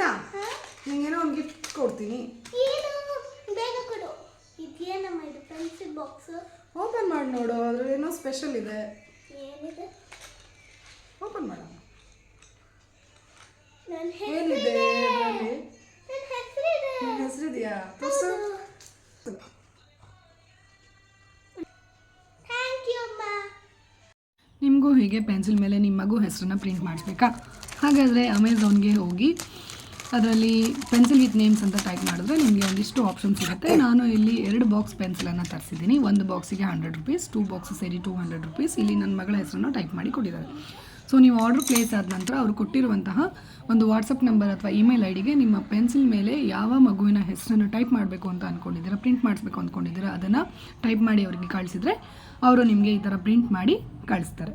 ಅನ್ವಿತಾ ನಿಂಗೇನೋ ಒಂದು ಗಿಫ್ಟ್ ಕೊಡ್ತೀನಿ. ಏನು? ಬೇಗ ಕೊಡು. ಇದೇನಮ್ಮ ಇದು ಪೆನ್ಸಿಲ್ ಬಾಕ್ಸ್ ಓಪನ್ ಮಾಡಿ ನೋಡು ಅದ್ರಲ್ಲಿ ಏನೋ ಸ್ಪೆಷಲ್ ಇದೆ. ಏನಿದೆ? ಓಪನ್ ಮಾಡೋಣ ನನ್ನ ಏನಿದೆ ಅದರಲ್ಲಿ? ನನ್ನ ಹೆಸರಿದೆ ನಿನ್ನ ಹೆಸರಿದೆಯಾ ತೋರ್ಸು. ಥ್ಯಾಂಕ್ ಯು ಅಮ್ಮ. ನಿಮಗೂ ಹೀಗೆ ಪೆನ್ಸಿಲ್ ಮೇಲೆ ನಿಮ್ಮ ಮಗು ಹೆಸರನ್ನ ಪ್ರಿಂಟ್ ಮಾಡಿಸ್ಬೇಕಾ? ಹಾಗಾದರೆ ಅಮೆಝಾನ್ಗೆ ಹೋಗಿ ಅದರಲ್ಲಿ ಪೆನ್ಸಿಲ್ ವಿತ್ ನೇಮ್ಸ್ ಅಂತ ಟೈಪ್ ಮಾಡಿದ್ರೆ ನಿಮಗೆ ಒಂದಿಷ್ಟು ಆಪ್ಷನ್ಸ್ ಸಿಗುತ್ತೆ. ನಾನು ಇಲ್ಲಿ ಎರಡು ಬಾಕ್ಸ್ ಪೆನ್ಸಿಲನ್ನು ತರಿಸಿದ್ದೀನಿ. ಒಂದು ಬಾಕ್ಸಿಗೆ ಹಂಡ್ರೆಡ್ ರುಪೀಸ್ ಟೂ ಬಾಕ್ಸ್ ಸೇರಿ ಟೂ ಹಂಡ್ರೆಡ್ ರುಪೀಸ್ ಇಲ್ಲಿ ನನ್ನ ಮಗಳ ಹೆಸರನ್ನು ಟೈಪ್ ಮಾಡಿ ಕೊಟ್ಟಿದ್ದಾರೆ. ಸೊ ನೀವು ಆರ್ಡರ್ ಪ್ಲೇಸ್ ಆದ ನಂತರ ಅವರು ಕೊಟ್ಟಿರುವಂತಹ ಒಂದು ವಾಟ್ಸಪ್ ನಂಬರ್ ಅಥವಾ ಇಮೇಲ್ ಐ ಡಿಗೆ ನಿಮ್ಮ ಪೆನ್ಸಿಲ್ ಮೇಲೆ ಯಾವ ಮಗುವಿನ ಹೆಸರನ್ನು ಟೈಪ್ ಮಾಡಬೇಕು ಅಂತ ಅಂದ್ಕೊಂಡಿದ್ದೀರಾ ಪ್ರಿಂಟ್ ಮಾಡಿಸ್ಬೇಕು ಅಂದ್ಕೊಂಡಿದ್ದೀರಾ ಅದನ್ನು ಟೈಪ್ ಮಾಡಿ ಅವರಿಗೆ ಕಳಿಸಿದ್ರೆ, ಅವರು ನಿಮಗೆ ಈ ಥರ ಪ್ರಿಂಟ್ ಮಾಡಿ ಕಳಿಸ್ತಾರೆ.